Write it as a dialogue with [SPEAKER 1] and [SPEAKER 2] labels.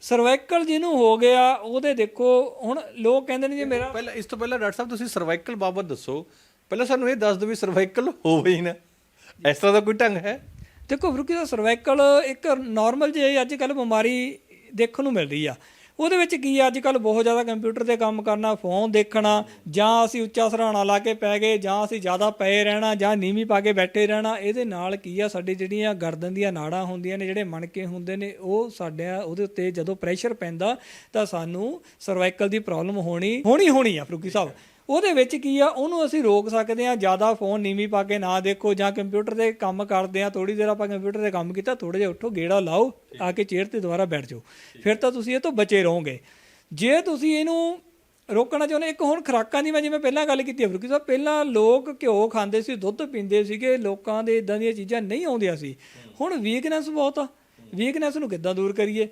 [SPEAKER 1] Cervical ਜਿਹਨੂੰ ਹੋ ਗਿਆ ਉਹਦੇ ਦੇਖੋ ਹੁਣ ਲੋਕ ਕਹਿੰਦੇ ਨੇ ਜੀ ਮੇਰਾ
[SPEAKER 2] ਪਹਿਲਾਂ ਇਸ ਤੋਂ ਪਹਿਲਾਂ ਡਾਕਟਰ ਸਾਹਿਬ ਤੁਸੀਂ ਸਰਵਾਈਕਲ ਬਾਬਤ ਦੱਸੋ। ਪਹਿਲਾਂ ਸਾਨੂੰ ਇਹ ਦੱਸ ਦਿਓ ਵੀ ਸਰਵਾਈਕਲ ਹੋਵੇ ਹੀ ਨਾ। ਇਸ ਤਰ੍ਹਾਂ ਦਾ ਕੋਈ ਢੰਗ ਹੈ?
[SPEAKER 1] ਦੇਖੋ ਫਰੂਕੀ ਦਾ ਸਰਵਾਈਕਲ ਇੱਕ ਨਾਰਮਲ ਜਿਹੀ ਅੱਜ ਕੱਲ ਬਿਮਾਰੀ ਦੇਖਣ ਨੂੰ ਮਿਲ ਰਹੀ ਆ। ਉਹਦੇ ਵਿੱਚ ਕੀ ਆ? ਅੱਜ ਕੱਲ ਬਹੁਤ ਜ਼ਿਆਦਾ ਕੰਪਿਊਟਰ ਤੇ ਕੰਮ ਕਰਨਾ ਫੋਨ ਦੇਖਣਾ, ਜਾਂ ਅਸੀਂ ਉੱਚਾ ਸਰਾਣਾ ਲਾ ਕੇ ਪੈ ਗਏ, ਜਾਂ ਅਸੀਂ ਜ਼ਿਆਦਾ ਪਏ ਰਹਿਣਾ, ਜਾਂ ਨੀਵੀਂ ਪਾ ਕੇ ਬੈਠੇ ਰਹਿਣਾ, ਇਹਦੇ ਨਾਲ ਕੀ ਆ? ਸਾਡੀ ਜਿਹੜੀਆਂ ਗਰਦਨ ਦੀਆਂ ਨਾੜਾਂ ਹੁੰਦੀਆਂ ਨੇ, ਜਿਹੜੇ ਮਣਕੇ ਹੁੰਦੇ ਨੇ, ਉਹ ਸਾਡੇ ਉਹਦੇ ਉੱਤੇ ਜਦੋਂ ਪ੍ਰੈਸ਼ਰ ਪੈਂਦਾ, ਤਾਂ ਸਾਨੂੰ ਸਰਵਾਈਕਲ ਦੀ ਪ੍ਰੋਬਲਮ ਹੋਣੀ ਹੋਣੀ ਹੋਣੀ ਆ, ਫਰੂਕੀ ਸਾਹਿਬ। ਉਹਦੇ ਵਿੱਚ ਕੀ ਆ, ਉਹਨੂੰ ਅਸੀਂ ਰੋਕ ਸਕਦੇ ਆ ਜ਼ਿਆਦਾ ਫੋਨ ਨੀਵੀਂ ਪਾ ਕੇ ਨਾ ਦੇਖੋ ਜਾਂ ਕੰਪਿਊਟਰ ਤੇ ਕੰਮ ਕਰਦੇ ਆ ਥੋੜੀ ਦੇਰ ਆਪਾਂ ਕੰਪਿਊਟਰ ਤੇ ਕੰਮ ਕੀਤਾ ਥੋੜੇ ਜਿਹਾ ਉੱਠੋ, ਗੇੜਾ ਲਾਓ, ਆ ਕੇ ਚੇਅਰ ਤੇ ਦੁਬਾਰਾ ਬੈਠ ਜਾਓ। ਫਿਰ ਤਾਂ ਤੁਸੀਂ ਇਹ ਤੋਂ ਬਚੇ ਰਹੋਗੇ। ਜੇ ਤੁਸੀਂ ਇਹਨੂੰ ਰੋਕਣਾ ਚਾਹੁੰਦੇ, ਇੱਕ ਹੁਣ ਖੁਰਾਕਾਂ ਦੀ ਮੈਂ ਜਿਵੇਂ ਪਹਿਲਾਂ ਗੱਲ ਕੀਤੀ ਅਫਰੀਕੀ ਸਾਹਿਬ, ਪਹਿਲਾਂ ਲੋਕ ਘਿਓ ਖਾਂਦੇ ਸੀ, ਦੁੱਧ ਪੀਂਦੇ ਸੀਗੇ, ਲੋਕਾਂ ਦੇ ਇਦਾਂ ਦੀਆਂ ਚੀਜ਼ਾਂ ਨਹੀਂ ਆਉਂਦੀਆਂ ਸੀ। ਹੁਣ ਵੀਕਨੈਸ ਬਹੁਤ ਆ। ਵੀਕਨੈਸ ਨੂੰ ਕਿੱਦਾਂ ਦੂਰ ਕਰੀਏ?